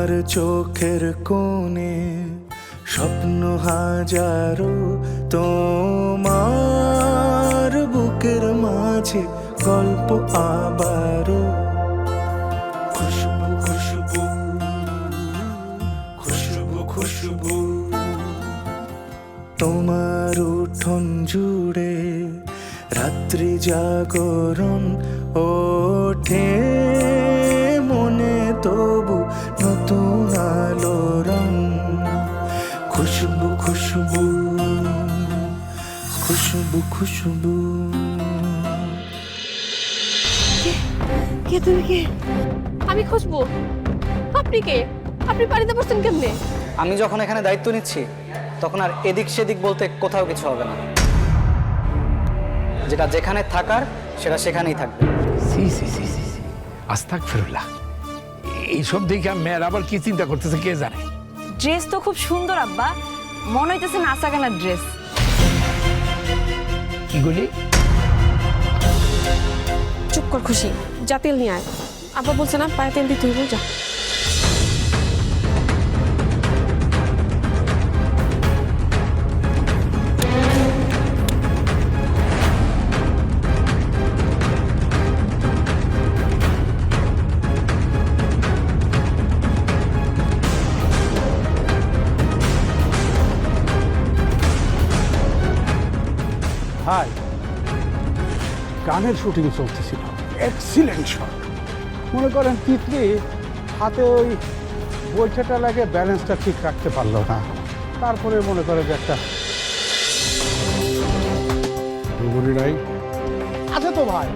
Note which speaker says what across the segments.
Speaker 1: তোমার চোখের কোণে স্বপ্ন হাজারো তোমার বুকের মাঝে গল্প আবারও খুশবু খুশবু খুশবু খুশবু। তোমার উঠোন জুড়ে রাত্রি জাগরণ ওঠে মনে তবু খুশবু খুশবু
Speaker 2: কে তুমি কে? আমি খুশবু আপনি কে? আপনি পানিতে পড়ছেন কেমনে?
Speaker 3: আমি যখন এখানে দায়িত্ব নিচ্ছি তখন আর এদিক সেদিক বলতে কোথাও কিছু হবে না। যেটা যেখানে থাকার সেটা সেখানেই থাকবে।
Speaker 4: সি সি সি সি সি। আস্তাক ফিরুল্লাহ এইসব দেখে মেয়ের আবার কি চিন্তা করতেছে কে জানে?
Speaker 5: ড্রেস তো খুব সুন্দর আব্বা। মনে হইতেছে নাচা গানার ড্রেস।
Speaker 4: কি গুলি?
Speaker 2: চুপ কর খুশি, যা তেল নিয়ে আয়। আব্বা বলছে না, পায়ে তেল দিতে হইব, যা।
Speaker 6: ভাই, গানের শুটিং চলতেছিল। এক্সিলেন্ট শট মনে করেন তিতলি হাতে ওই বইটাটা লাগে ব্যালেন্সটা ঠিক রাখতে পারল না। তারপরে মনে করে যে একটা ডুবুরি নাই। আছে তো ভাই।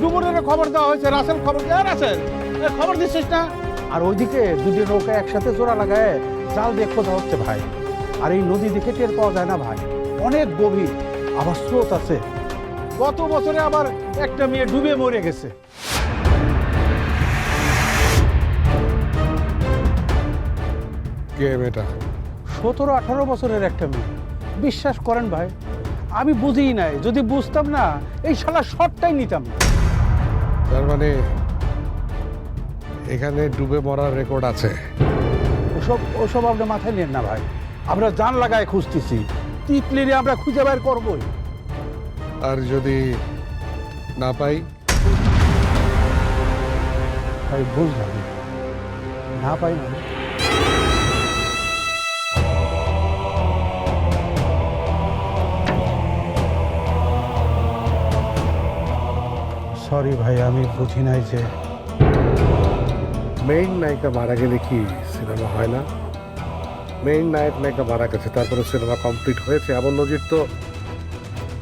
Speaker 6: ডুবুরের খবর দেওয়া হয়েছে, রাসেল খবর দেওয়া রাসেল। খবর দিচ্ছিস না? আর ওইদিকে দুটি নৌকা একসাথে জোড়া লাগায় জাল দিয়ে খোঁজা হচ্ছে ভাই। আর এই নদী দেখে টের পাওয়া যায় না ভাই। অনেক গভীর। আবার স্রোত আছে। গত বছরে আবার একটা মেয়ে ডুবে মরে গেছে।
Speaker 7: কে মেয়েটা?
Speaker 6: সতেরো আঠারো বছরের একটা মেয়ে। বিশ্বাস করেন ভাই আমি বুঝিই নাই। যদি বুঝতাম না এই শালা শটটাই নিতাম। না
Speaker 7: তার মানে এখানে ডুবে মরার রেকর্ড আছে।
Speaker 6: ওসব ওসব আপনি মাথায় নেন না ভাই। আমরা জান লাগায় খুঁজতেছি। তিতলিরে আমরা খুঁজে বের করবই।
Speaker 7: আর যদি না পাই?
Speaker 6: ভাই বুঝলাম। না। না পাই মানে? সরি ভাই আমি বুঝি নাই যে
Speaker 7: মেইন নায়িকা মারা গেলে কি সিনেমা হয় না? মেইন নায়ক নায়িকা মারা গেছে তারপরে সিনেমা কমপ্লিট হয়েছে এমন নজির তো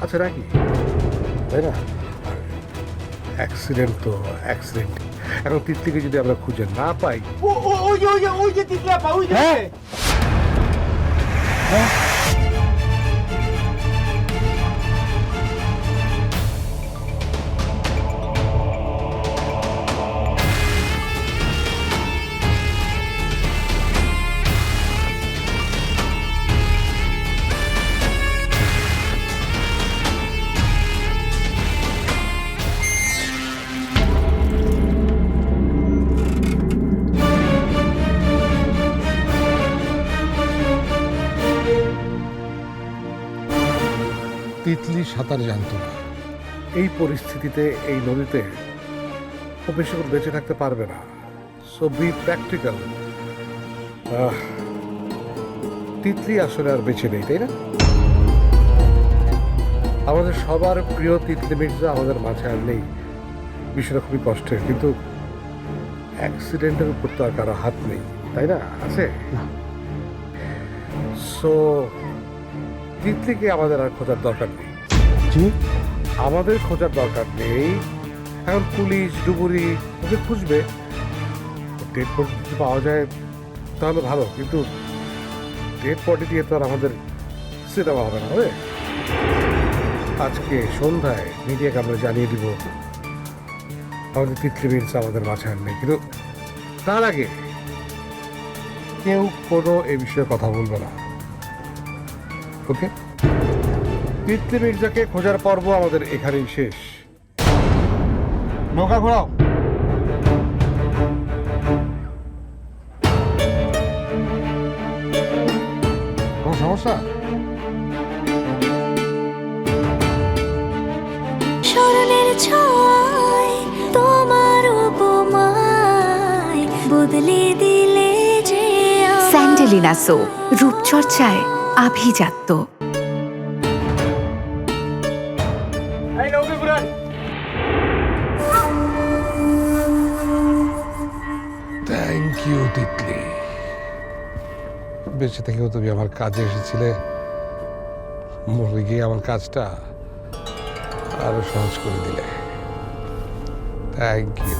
Speaker 7: আছে নাকি? তাই না? অ্যাক্সিডেন্ট তো অ্যাক্সিডেন্ট এখন তিতলিকে যদি আমরা খুঁজে না পাই ওই যে ওই যে তিতলা পাই
Speaker 6: হ্যাঁ।
Speaker 7: তিতলি সাঁতার জানতো। না এই পরিস্থিতিতে এই নদীতে বেশি বেঁচে থাকতে পারবে না। সো বি প্র্যাকটিক্যাল তিতলি আসলে আর বেঁচে নেই তাই না? আমাদের সবার প্রিয় তিতলি মির্জা আমাদের মাঝে আর নেই। বিষয়টা খুবই কষ্টের কিন্তু অ্যাক্সিডেন্টের উপর তো আর কারও হাত নেই তাই না? আছে? সো তিতলিকে আমাদের আর খোঁজার দরকার নেই।
Speaker 6: জি
Speaker 7: আমাদের খোঁজার দরকার নেই। এখন পুলিশ, ডুবুরি ওকে খুঁজবে। ডেড বডি যদি পাওয়া যায়, তাহলে ভালো, কিন্তু ডেড বডি দিয়ে তো আর আমাদের সিনেমা হবে না, হবে? আজকে সন্ধ্যায় মিডিয়াকে আমরা জানিয়ে দিব। আমাদের মিলস আমাদের মাঝে আর নেই, কিন্তু তার আগে কেউ কোনো এ বিষয়ে কথা বলবে না। ওকে? পিতৃমির্জাকে খোঁজার পর্ব আমাদের এখানেই শেষ। নৌকা ঘোরাও। কোন সমস্যা?
Speaker 8: স্মরণের ছয় তোমার উপমায় বদলে দিলে যে
Speaker 9: স্যান্ডেলিনা সো রূপচর্চায় আভিজাত্য।
Speaker 7: ইউ তিতলি বেঁচে থেকেও তুমি আমার কাজে এসেছিলে। মরে গিয়ে আমার কাজটা আরও সহজ করে দিলে। থ্যাংক ইউ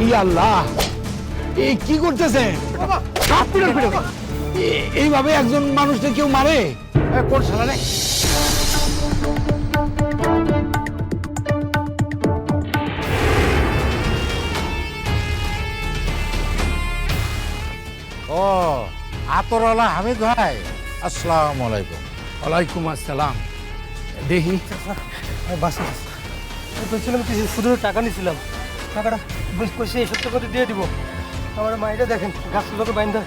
Speaker 4: ই আল্লাহ এই কি করতেছে? Cup Peter Peter. এ- এইভাবে একজন মানুষকে কেউ মারে?
Speaker 6: কোন শালা রে?
Speaker 10: ও আতরওয়ালা হামিদ ভাই আসসালামু আলাইকুম।
Speaker 4: ওয়ালাইকুম আসসালাম। দেখি
Speaker 3: বাসে। বলছিলাম কিছু শুধু টাকা নিয়েছিলাম। টাকাটা বেশ কইছে এই সত্য করে দিয়ে দিব। আমার মাইটা দেখেন গাছ লোকে বাইন্দা।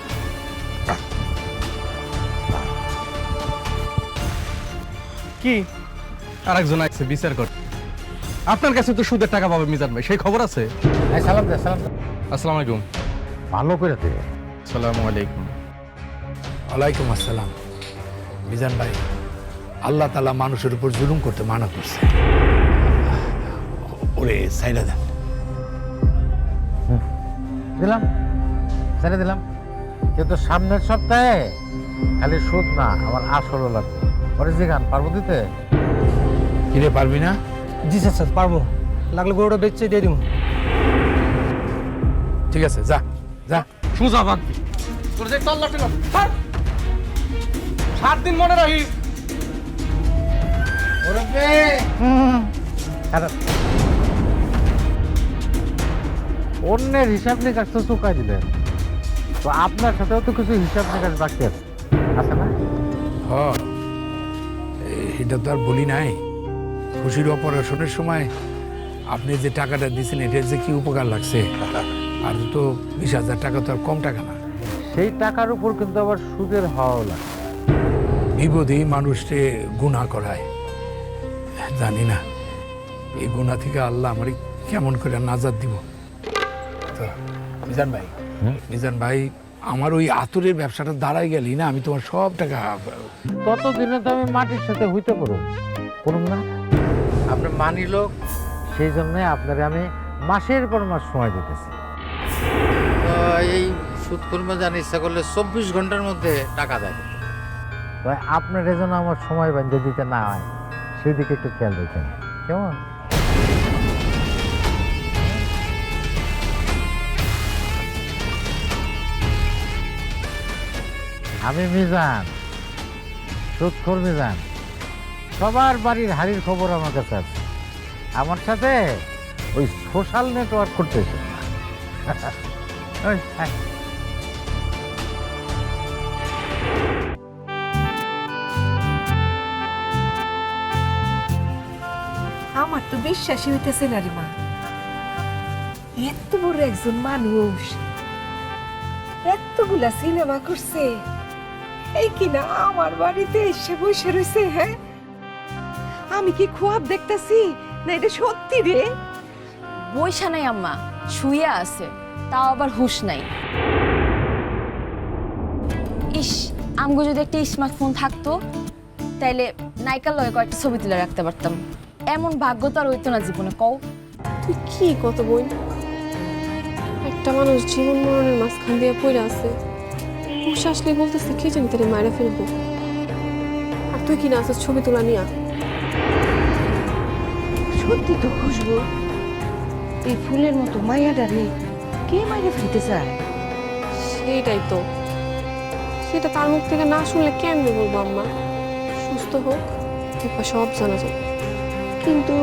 Speaker 11: কি? আরেকজন আছে বিচার কর। আপনার কাছে তো সুদের টাকা পাবে মিজান ভাই। সেই খবর আছে?
Speaker 10: এই সালাম দে সালাম
Speaker 11: আসসালামু আলাইকুম।
Speaker 10: ভালো করে দে।
Speaker 11: আসসালামু আলাইকুম।
Speaker 4: ওয়ালাইকুম আসসালাম। মিজান ভাই আল্লাহ তালা মানুষের উপর জুলুম করতে মানা করছে। ওরে সাইডা দেন।
Speaker 10: দিলাম ছেড়ে দিলাম। কিন্তু সামনের সপ্তাহে খালি সুদ না আমার আসলও লাগবে। পরে জিগান পারব দিতে?
Speaker 4: কিরে পারবি না?
Speaker 3: জি স্যার স্যার পারব। লাগলে গরুটা বেচে দিয়ে দিব।
Speaker 4: ঠিক আছে যা যা।
Speaker 6: সুজা বাগবি তোর যে তল্লা সাত দিন মনে রাখি
Speaker 10: খারাপ। অন্যের হিসাব নিকাশ তো চুকাই দিলেন তো আপনার সাথেও তো কিছু হিসাব নিকাশ বাকি আছে। আছে না?
Speaker 4: হ এটা তো আর বলি নাই। খুশির অপারেশনের সময় আপনি যে টাকাটা দিয়েছেন এটার যে কি উপকার লাগছে? আর তো বিশ হাজার টাকা তো আর কম টাকা না।
Speaker 10: সেই টাকার উপর কিন্তু আবার সুদের হওয়া লাগে।
Speaker 4: বিপদে মানুষকে গুণা করায়। জানি না এই গুণা থেকে আল্লাহ আমার কেমন করে নাজাদ দিব? তো মিজান ভাই মিজান ভাই আমার ওই আতরের ব্যবসাটা দাঁড়াই গেলি না আমি তোমার সব টাকা
Speaker 10: ততদিনে তো আমি মাটির সাথে হইতে পারব। করুন না। আপনি মানি লোক। সেই জন্য আপনারে আমি মাসের পর মাস সময় দিতেছি।
Speaker 12: এই সুদ কর্মে জানি ইচ্ছা করলে চব্বিশ ঘণ্টার মধ্যে টাকা দেয়।
Speaker 10: তাই আপনার যেন আমার সময় বান্ধে দিতে না হয় সেদিকে একটু খেয়াল রাখেন। কেমন? আমি মিজান, সুৎখর মিজান। সবার বাড়ির হাড়ির খবর আমার কাছে আছে। আমার সাথে ওই সোশ্যাল নেটওয়ার্ক করতেছে।
Speaker 9: আমার তো বিশ্বাসই হইতেছে না রে মা। এত বড় একজন মানুষ। এতগুলা সিনেমা করছে। এই কিনা আমার বাড়িতে এসে বসে রয়েছে হ্যাঁ? আমি কি খোয়াব দেখতেছি? না এটা সত্যি রে।
Speaker 5: বইসা নাই আম্মা শুইয়া আছে তাও আবার হুশ নাই। ইস আমগো যদি একটা স্মার্টফোন থাকতো তাইলে নাইকার লগে কয়েকটা ছবি তুলে রাখতে পারতাম। এমন ভাগ্য তো আর হইতো না জীবনে কও।
Speaker 2: তুই কি কত বই? একটা মানুষ জীবন মরণের মাঝখান দিয়ে পড়ে আছে। হুশ আসলে বলতেছে কে জানি তারে মায়েরা ফেলব। আর তুই কি না আছিস ছবি তোলা নিয়া?
Speaker 9: সত্যি তো খুশবু। এই ফুলের মতো মায়াডারে কে মাইরে ফেলতে চায়?
Speaker 2: সেইটাই তো। সেটা তার মুখ থেকে না শুনলে কেমনে বলব আম্মা? সুস্থ হোক একবার সব জানা যাবে।
Speaker 9: কিন্তু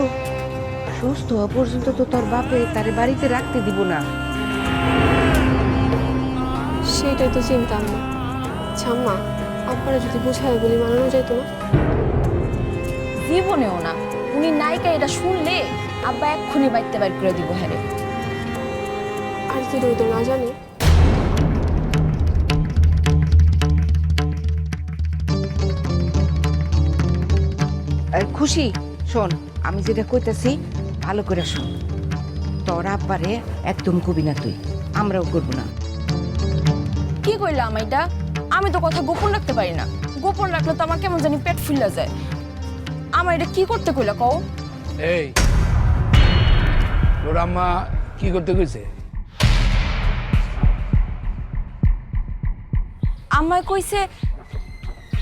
Speaker 9: সুস্থ হওয়া পর্যন্ত তো তোর বাপে তারে বাড়িতে রাখতে দিব না।
Speaker 2: সেইটাই তো চিন্তা আম্মা আচ্ছা আম্মা আব্বারা যদি বোঝায় বলি মানানো যাইতো? না
Speaker 5: জীবনেও না উনি নায়িকা এটা শুনলে আব্বা এক্ষুনি বাইতে বাইর করে দিব হ্যাঁ
Speaker 2: আর যদি ওই না জানে।
Speaker 9: খুশি শোন আমি যেটা কইতাছি ভালো করে শোন। তোর আব্বারে একদম কবি না তুই আমরাও করব না।
Speaker 5: কি কইলাম এটা আমি তো কথা গোপন রাখতে পারি না। গোপন রাখলে তো আমার কেমন জানি পেট ফুলে যায়। আমার এটা কি করতে কইলা কও?
Speaker 4: এই তোর আম্মা কি করতে কইছে?
Speaker 5: আমায় কইছে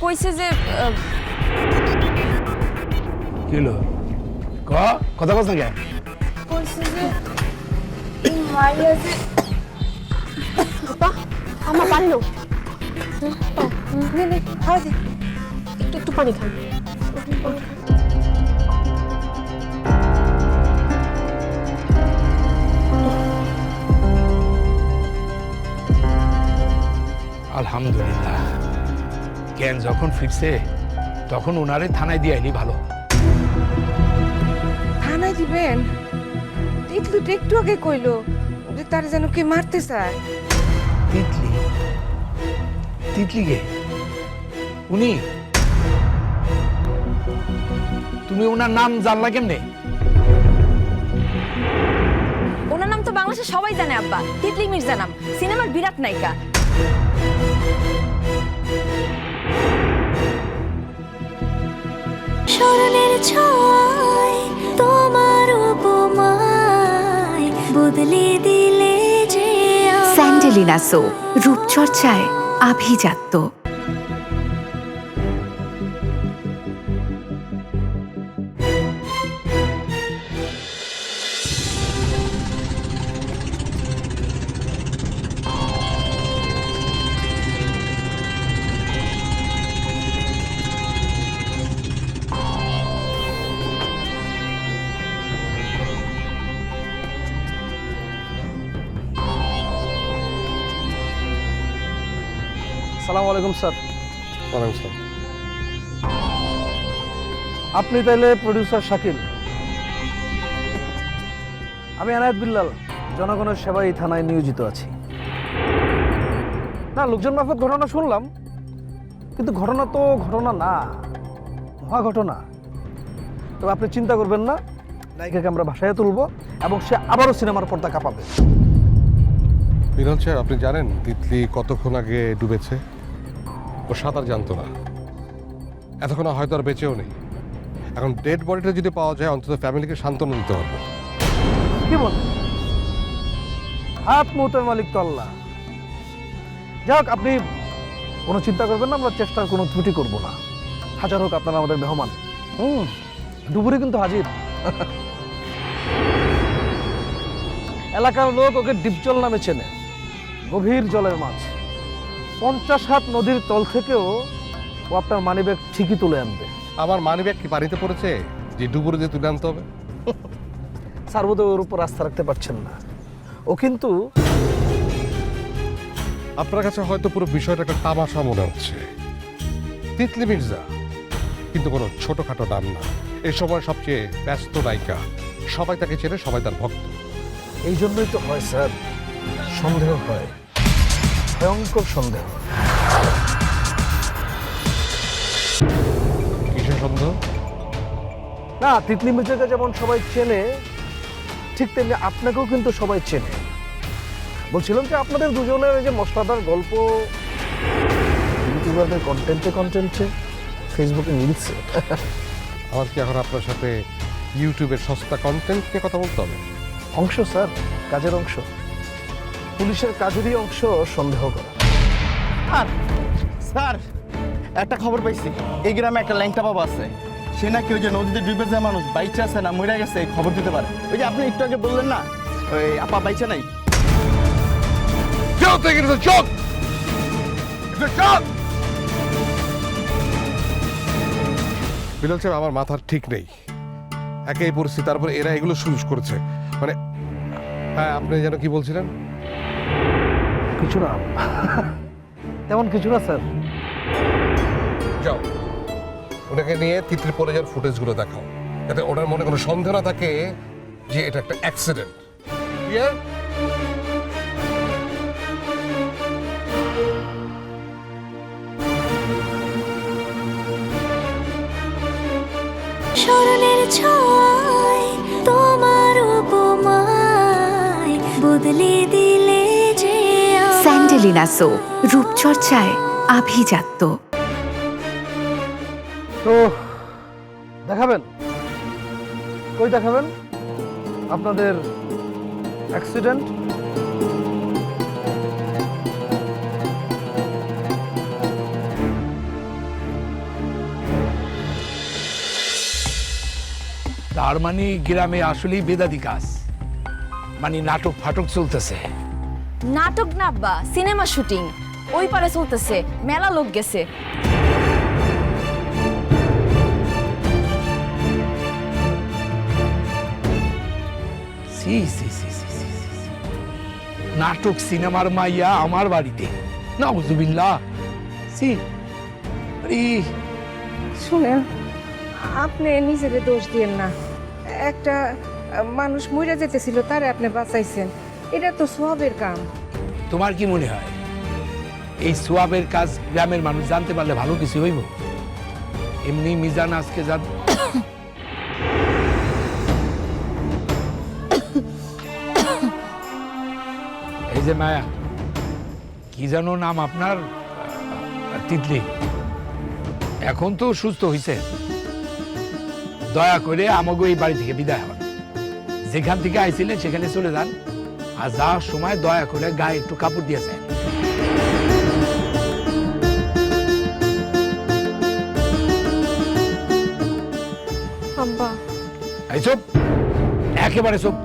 Speaker 5: কইছে যে আহ,
Speaker 4: কি কথা বলছ না কে?
Speaker 5: কইছে যে মারিয়া যে
Speaker 2: আব্বা আমার পানি নাও পাও। নে, নে, খাওয়া দে। একটু একটু পানি খান
Speaker 4: আলহামদুলিল্লাহ জ্ঞান যখন ফিরছে তখন ওনারে থানায় দিয়ে আইলি ভালো
Speaker 9: থানায় দিবেন তিতলু তো একটু আগে কইলো যে তার যেন কে মারতে চায়
Speaker 4: তিতলি তিতলি কে উনি? তুমি ওনার নাম জানলা কেমনে?
Speaker 5: ওনার নাম তো বাংলাদেশে সবাই জানে আব্বা। তিতলি মির্জা নাম। সিনেমার বিরাট নায়িকা।
Speaker 8: স্মরণের ছয় তোমার উপমায় বদলে দিলে যে।
Speaker 13: স্যান্ডেলিনা সো রূপচর্চায় আভিজাত্য।
Speaker 3: আলাইকুম স্যার।
Speaker 7: ওয়ালাইকুম আসসালাম।
Speaker 3: আপনি তাইলে প্রডিউসার শাকিল। আমি এনায়েত বিল্লাল জনগণের সেবায় এই থানায় নিয়োজিত আছি। না লোকজন মারফত ঘটনা শুনলাম কিন্তু ঘটনা তো ঘটনা না মহা ঘটনা। তবে আপনি চিন্তা করবেন না নায়িকাকে আমরা ভাষায় তুলবো এবং সে আবারও সিনেমার পর্দা কাঁপাবে।
Speaker 7: মিলন সাহেব আপনি জানেন তিতলি কতক্ষণ আগে ডুবেছে? ও সাঁতার জানতো না। এতক্ষণ হয়তো আর বেঁচেও নেই। এখন ডেড বডিটা যদি পাওয়া যায়, অন্তত ফ্যামিলিকে সান্ত্বনা দিতে পারব
Speaker 3: কি বল? হাত মৌতের মালিক তো আল্লাহ। হোক আপনি কোনো চিন্তা করবেন না, আমরা চেষ্টার কোনো ত্রুটি করব না। হাজার হোক আপনারা আমাদের মেহমান। হুম ডুবুরি কিন্তু হাজির। এলাকার লোক ওকে ডিপজল নামে চেনে। গভীর জলের মাছ। পঞ্চাশ হাত নদীর তল থেকেও ও আপনার মানিব্যাগ ঠিকই তুলে আনবে।
Speaker 7: আমার মানিব্যাগ কি পানিতে পড়েছে? যে ডুবুরে দিয়ে তুলে আনতে হবে?
Speaker 3: স্যার বোধহয় ওর উপর আস্থা রাখতে পারছেন না। ও কিন্তু
Speaker 7: আপনার কাছে হয়তো পুরো বিষয়টা একটা তামাশা মনে হচ্ছে। তিতলি মির্জা কিন্তু কোনো ছোটখাটো নাম না। এই সময় সবচেয়ে ব্যস্ত নায়িকা। সবাই তাকে চেনে সবাই তার ভক্ত।
Speaker 3: এই জন্যই তো হয় স্যার। সন্দেহ হয়। ভয়ঙ্কর সন্দেহ।
Speaker 7: কিসের সন্দেহ?
Speaker 3: না তিতলি মির্জাকে যেমন সবাই চেনে ঠিক তেমনি আপনাকেও কিন্তু সবাই চেনে। বলছিলাম যে আপনাদের দুজনের এই যে মশলাদার গল্প ইউটিউবারদের কন্টেন্টে কন্টেন্টে ফেসবুকে মিলছে।
Speaker 7: আমার কি এখন আপনার সাথে ইউটিউবের সস্তা কন্টেন্ট নিয়ে কথা বলতে হবে?
Speaker 3: অংশ স্যার কাজের অংশ। পুলিশের কাজেরই অংশ সন্দেহ করা।
Speaker 1: আর স্যার একটা খবর পাইছি। এই গ্রামে একটা ল্যাংটা বাবা আছে। সে নাকি ওই যে নদীতে ডুবে যায় মানুষ বাইচা আছে না মরে গেছে এই খবর দিতে পারে। ওই যে আপনি একটু আগে বললেন না ওই আপা বাইচা নাই?
Speaker 7: চোখ থেকে চোখ! চোখ! বিলাল সাহেব আমার মাথার ঠিক নেই। একে এই পরিস্থিতি তারপরে এরা এগুলো শুরু করেছে। মানে হ্যাঁ আপনি যেন কি বলছিলেন?
Speaker 3: কিছু না তেমন কিছু না স্যার।
Speaker 7: যাও। ওনাকে নিয়ে তিতলি পরে যাওয়ার ফুটেজগুলো দেখাও। যাতে ওনার মনে কোনো সন্দেহ না থাকে যে এটা একটা অ্যাক্সিডেন্ট
Speaker 8: স্মরণের ছয় তোমার উপমায় বদলে দিলে আমায়।
Speaker 13: সো রূপচর্চায় আভিজাত্য।
Speaker 3: তো দেখাবেন? কই দেখাবেন? আপনাদের অ্যাক্সিডেন্ট
Speaker 4: তার মানে গ্রামে আসলেই বেদাদি কাজ। মানে নাটক ফাটক চলতেছে।
Speaker 5: নাটক না বা সিনেমা শুটিং ওই পারে চলতেছে মেলা লোক গেছে।
Speaker 4: সি সি সি সি সি সি, সি। নাটক সিনেমার মাইয়া আমার বাড়িতে। না নাউজুবিল্লাহ। সি আরে
Speaker 9: শুনেন আপনি নিজেরে দোষ দিয়েন না। একটা মানুষ মরে যেতেছিল তারে আপনি বাঁচাইছেন। এটা তো সবের কাম।
Speaker 4: তোমার কি মনে হয়? এই সোয়াবের কাজ গ্রামের মানুষ জানতে পারলে ভালো কিছু হইব? এমনি মিজান আজকে জান এই যে মায়া, কি যেন নাম আপনার? তিতলি। এখন তো সুস্থ হইছে। দয়া করে আমাকে এই বাড়ি থেকে বিদায় হন। যেখান থেকে আইছিলেন সেখানে চলে যান। আর যাওয়ার সময় দয়া করে গায়ে একটু কাপড় দিয়েছে
Speaker 2: আব্বা।
Speaker 4: এই চুপ। একেবারে চুপ।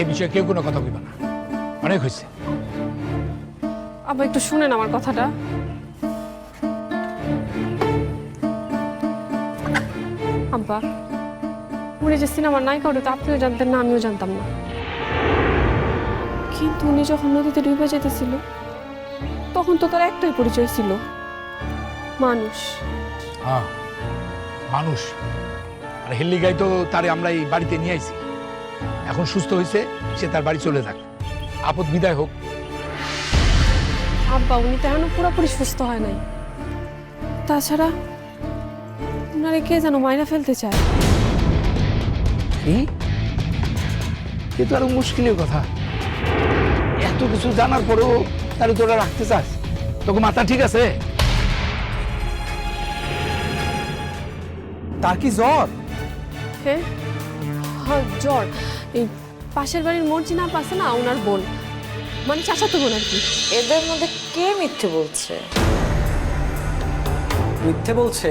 Speaker 4: এ বিষয়ে কেউ কোনো কথা বলবে না। অনেক হয়েছে
Speaker 2: আব্বা একটু শুনেন আমার কথাটা। আব্বা উনি যে সিনেমার নায়িকা ওটা তো আপনিও জানতেন না আমিও জানতাম না। কিন্তু উনি যখন নদীতে ডুবে যেতেছিল তখন তো তার একটাই পরিচয় ছিল। মানুষ।
Speaker 4: হ্যাঁ মানুষ। আর হেল্লি গাই তো তারে আমরা এই বাড়িতে নিয়ে আইছি। এখন সুস্থ হয়েছে সে তার বাড়ি চলে যাক। আপদ বিদায় হোক।
Speaker 2: আব্বা উনি তো এখনও পুরোপুরি সুস্থ হয় নাই। তাছাড়া ওনারে কে যেন মাইনা ফেলতে চায়?
Speaker 4: কি? এ তো আরও মুশকিলের কথা। এত কিছু জানার পরেও তারে তোরা রাখতে চাস। তোকে মাথা ঠিক আছে?
Speaker 3: তার কি জ্বর?
Speaker 2: হ্যাঁ হ্যাঁ জ্বর। এই পাশের বাড়ির মর্জিনা পাশে না ওনার বোন। মানে চাচাতো বোন আর কি।
Speaker 5: এদের মধ্যে কে মিথ্যে বলছে?
Speaker 1: মিথ্যে বলছে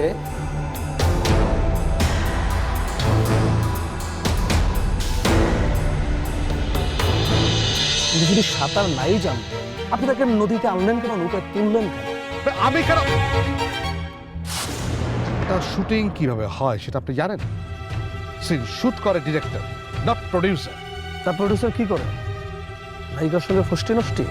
Speaker 3: উনি যদি সাঁতার নাই জানতেন আপনি তাকে নদীতে আনলেন কেন নৌকায় তুললেন কেন?
Speaker 7: আমি কেন তার শুটিং কীভাবে হয় সেটা আপনি জানেন? সিন শুট করে ডিরেক্টর নট প্রডিউসার
Speaker 3: তার প্রডিউসার কি করে? নায়িকার সঙ্গে ফষ্টি নষ্টি?